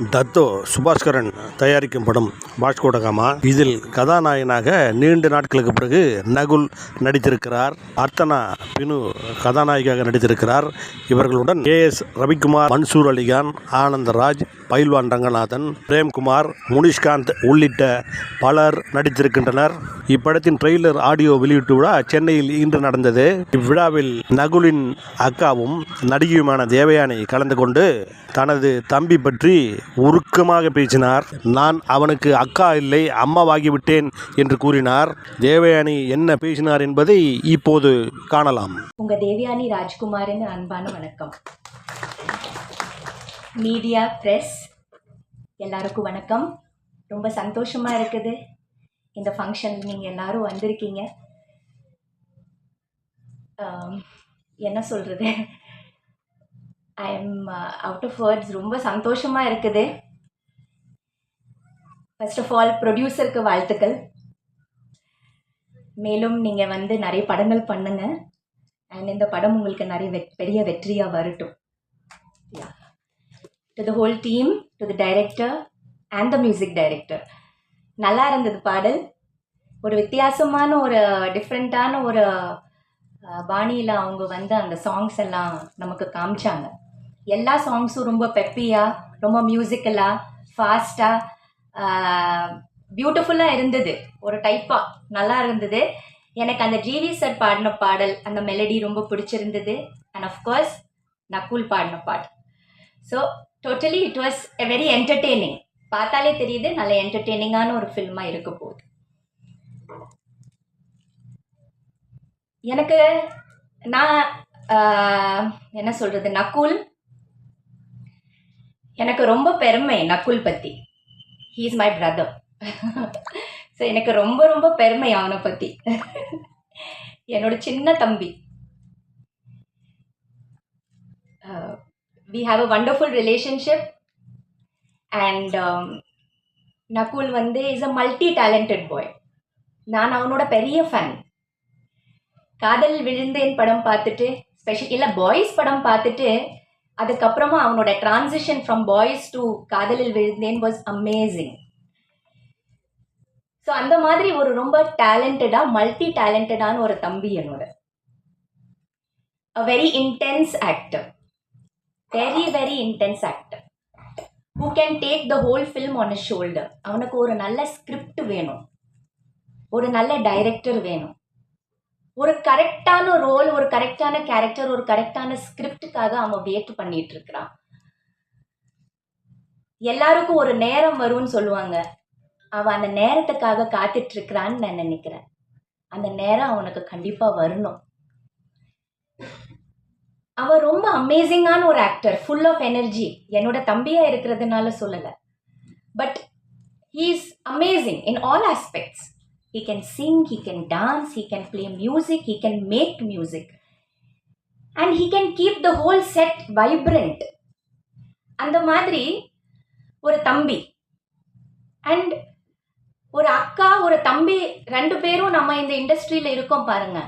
தத்தோ சுபாஸ்கரன் தயாரிக்கும் படம் பாஸ்கோடகாமா இதில் கதாநாயகனாக நீண்ட நாட்களுக்கு பிறகு நகுல் நடித்திருக்கிறார். அர்த்தனா பினு கதாநாயகியாக நடித்திருக்கிறார். இவர்களுடன் கே எஸ் ரவிக்குமார் மன்சூர் அலிகான் ஆனந்தராஜ் பைல்வான் ரங்கநாதன் பிரேம்குமார் முனிஷ்காந்த் உள்ளிட்ட பலர் நடித்திருக்கின்றனர். இப்படத்தின் ட்ரெய்லர் ஆடியோ வெளியிட்டு விழா சென்னையில் இன்று நடந்தது. இவ்விழாவில் நகுலின் அக்காவும் நடிகையுமான தேவயானி கலந்து கொண்டு தனது தம்பி பற்றி உருக்கமாக பேசினார். நான் அவனுக்கு அக்கா இல்லை அம்மாவாகிவிட்டேன் என்று கூறினார். தேவயானி என்ன பேசினார் என்பதை இப்போது காணலாம். உங்க தேவயானி ராஜ்குமாரின் அன்பான வணக்கம். மீடியா ப்ரெஸ் எல்லாருக்கும் வணக்கம். ரொம்ப சந்தோஷமாக இருக்குது. இந்த ஃபங்க்ஷன் நீங்கள் எல்லாரும் வந்திருக்கீங்க. என்ன சொல்கிறது I am out of words ரொம்ப சந்தோஷமாக இருக்குது. ஃபர்ஸ்ட் ஆஃப் ஆல் ப்ரொடியூசருக்கு வாழ்த்துக்கள். மேலும் நீங்கள் வந்து நிறைய படங்கள் பண்ணுங்கள் அண்ட் இந்த படம் உங்களுக்கு நிறைய வெ பெரிய வெற்றியாக வரட்டும். To the whole team to the director and the music director நல்லா இருந்தது பாடல். ஒரு வித்தியாசமான ஒரு டிஃப்ரெண்ட்டான ஒரு பாணியில் அவங்க வந்து அந்த சாங்ஸ் எல்லாம் நமக்கு காமிச்சாங்க. எல்லா சாங்ஸும் ரொம்ப பெப்பியாக ரொம்ப மியூசிக்கலாக ஃபாஸ்ட்டாக பியூட்டிஃபுல்லாக இருந்தது. ஒரு டைப்பாக நல்லா இருந்தது. எனக்கு அந்த ஜிவி சார் பாடின பாடல் அந்த மெலடி ரொம்ப பிடிச்சிருந்தது. அண்ட் அஃப்கோர்ஸ் நக்குல் பாடின பாடல் so totally it was a very entertaining பார்த்தாலே தெரியுது நல்ல என்டர்டெய்னிங்கான ஒரு ஃபில்மாக இருக்க போகுது. எனக்கு நான் என்ன சொல்கிறது நக்குல் எனக்கு ரொம்ப பெருமை நக்குல் பற்றி he is my brother so எனக்கு ரொம்ப ரொம்ப பெருமை அவனை பற்றி என்னோட சின்ன தம்பி. We have a wonderful relationship and Nakul um, வந்து is a multi talented boy நான் அவனோட பெரிய ஃபேன் காதல் விழுந்தேன் படம் பார்த்துட்டு ஸ்பெஷல் இல்லை பாய்ஸ் படம் பார்த்துட்டு அதுக்கப்புறமா அவனோட டிரான்சிஷன் ஃப்ரம் பாய்ஸ் டு காதலில் விழுந்தேன் வாஸ் அமேசிங் ஸோ அந்த மாதிரி ஒரு ரொம்ப டேலண்டடாக மல்டி டேலண்டடான ஒரு தம்பி என்னோட. A very intense actor very very intense actor who can take the whole film on a shoulder அவனுக்கு ஒரு நல்ல ஸ்கிரிப்ட் வேணும். ஒரு நல்ல டைரக்டர் வேணும். ஒரு கரெக்டான ரோல் ஒரு கரெக்டான கேரக்டர் ஒரு கரெக்டான ஸ்கிரிப்டுக்காக அவன் வெயிட் பண்ணிட்டு இருக்கிறான் எல்லாருக்கும் ஒரு நேரம் வரும்னு சொல்லுவாங்க. அவன் அந்த நேரத்துக்காக காத்துட்டு இருக்கிறான்னு நான் நினைக்கிறேன். அந்த நேரம் அவனுக்கு கண்டிப்பாக வரணும். அவள் ரொம்ப அமேசிங்கான ஒரு ஆக்டர் ஃபுல் ஆஃப் எனர்ஜி என்னோட தம்பியாக இருக்கிறதுனால சொல்லலை. But he is amazing in all aspects he can sing he can dance he can play music he can make music and he can keep the whole set vibrant அந்த மாதிரி ஒரு தம்பி. And ஒரு அக்கா ஒரு தம்பி ரெண்டு பேரும் நம்ம இந்த இண்டஸ்ட்ரியில் இருக்கோம் பாருங்க.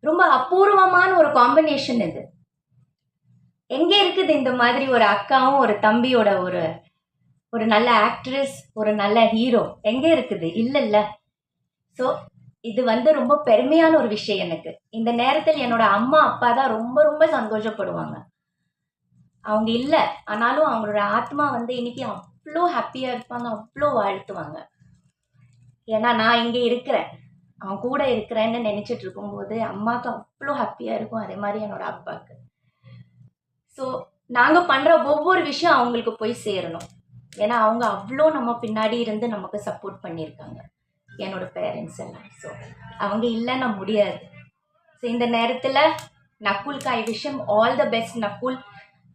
ரொம்ப அபூர்வமான ஒரு காம்பினேஷன் இது. எங்கே இருக்குது இந்த மாதிரி ஒரு அக்காவும் ஒரு தம்பியோட ஒரு ஒரு நல்ல ஆக்ட்ரஸ் ஒரு நல்ல ஹீரோ எங்கே இருக்குது? இல்லைல்ல. ஸோ இது வந்து ரொம்ப பெருமையான ஒரு விஷயம் எனக்கு. இந்த நேரத்தில் என்னோட அம்மா அப்பா தான் ரொம்ப ரொம்ப சந்தோஷப்படுவாங்க. அவங்க இல்லை. ஆனாலும் அவங்களோட ஆத்மா வந்து இன்னைக்கு அவ்வளோ ஹாப்பியாக இருப்பாங்க அவ்வளோ வாழ்த்துவாங்க. ஏன்னா நான் இங்கே இருக்கிறேன். அவன் கூட இருக்கிறேன்னு நினச்சிட்டு இருக்கும்போது அம்மாவுக்கு அவ்வளோ ஹாப்பியாக இருக்கும். அதே மாதிரி என்னோட அப்பாவுக்கு. ஸோ நாங்கள் பண்ணுற ஒவ்வொரு விஷயம் அவங்களுக்கு போய் சேரணும். ஏன்னா அவங்க அவ்வளோ நம்ம பின்னாடி இருந்து நமக்கு சப்போர்ட் பண்ணியிருக்காங்க. என்னோட பேரண்ட்ஸ் எல்லாம். ஸோ அவங்க இல்லைன்னா முடியாது. ஸோ இந்த நேரத்தில் நக்குல்க்கு I wish all the best Nakul.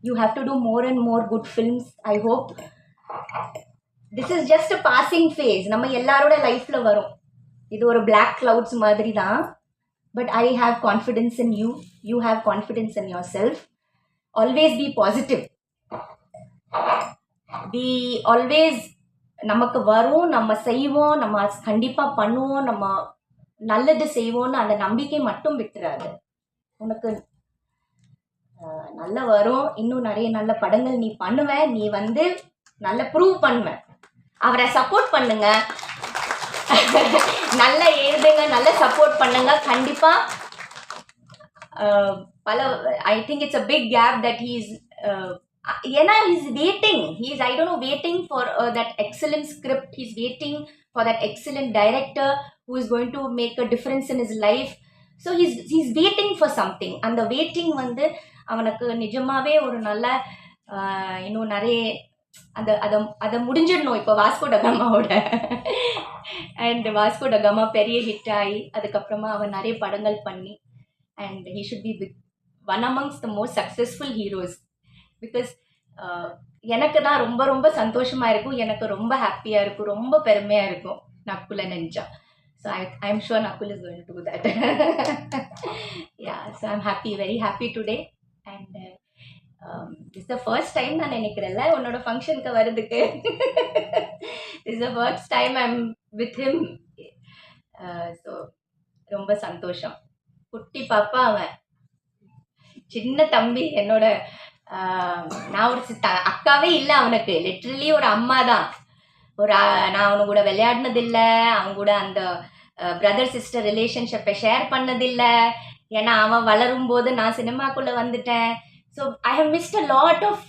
You have to do more and more good films I hope this is just passing phase நம்ம எல்லாரோட லைஃப்பில் வரும். இது ஒரு பிளாக் கிளவுட்ஸ் மாதிரி தான் but I have confidence in you you have confidence in yourself always be positive be always நமக்கு வரும் நம்ம செய்வோம் நம்ம கண்டிப்பாக பண்ணுவோம் நம்ம நல்லது செய்வோம்னு அந்த நம்பிக்கை மட்டும் விட்டுறாது. உனக்கு நல்லா நல்ல வரும் இன்னும் நிறைய நல்ல படங்கள் நீ பண்ணுவ நீ வந்து நல்ல ப்ரூவ் பண்ணுவேன் அவரை சப்போர்ட் பண்ணுங்க. நல்லா எழுதுங்க நல்லா சப்போர்ட் பண்ணுங்க. கண்டிப்பா Uh, பல I think it's a big gap that he's ஏன்னா he's waiting he's I don't know waiting for that excellent script he's waiting for that excellent director who is going to make a difference in his life so he's he's waiting for something அந்த waiting வந்து அவனுக்கு நிஜமாவே ஒரு நல்ல uh, இன்னும் நிறைய அந்த அதை அதை முடிஞ்சிடணும் இப்போ வாஸ்கோ டகாமாவோட அண்ட் வாஸ்கோ டகாமா பெரிய ஹிட் ஆகி அதுக்கப்புறமா அவன் நிறைய படங்கள் பண்ணி and he should be with one amongst the most successful heroes because எனக்கு தான் ரொம்ப ரொம்ப சந்தோஷமா இருக்கும். எனக்கு ரொம்ப ஹாப்பியாக இருக்கும். ரொம்ப பெருமையாக இருக்கும். நக்குல நினச்சா so I I am sure Nakul is going to that yeah so I'm happy very happy today and it's the first time நான் நினைக்கிறேன்ல உன்னோட ஃபங்க்ஷனுக்கு வர்றதுக்கு. It's the first time I'm with him so ரொம்ப சந்தோஷம். குட்டி பாப்பா அவன். சின்ன தம்பி என்னோட நான் ஒரு அக்காவே இல்லை அவனுக்கு. லிட்ரலி ஒரு அம்மா தான் ஒரு நான் அவனு கூட விளையாடினதில்லை. அவன் கூட அந்த பிரதர் சிஸ்டர் ரிலேஷன்ஷிப்பை ஷேர் பண்ணதில்லை. ஏன்னா அவன் வளரும் போது நான் சினிமாக்குள்ளே வந்துட்டேன். So I have missed a lot of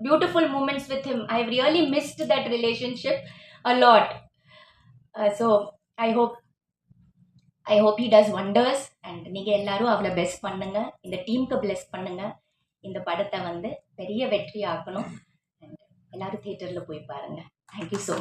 beautiful moments with him I have really missed that relationship a lot so I hope I hope he does wonders and நீங்கள் எல்லாரும் அவளை பெஸ்ட் பண்ணுங்க. இந்த டீமுக்கு பிளெஸ் பண்ணுங்க. இந்த படத்தை வந்து பெரிய வெற்றி ஆக்கணும் அண்ட் எல்லாரும் தியேட்டரில் போய் பாருங்க. Thank you so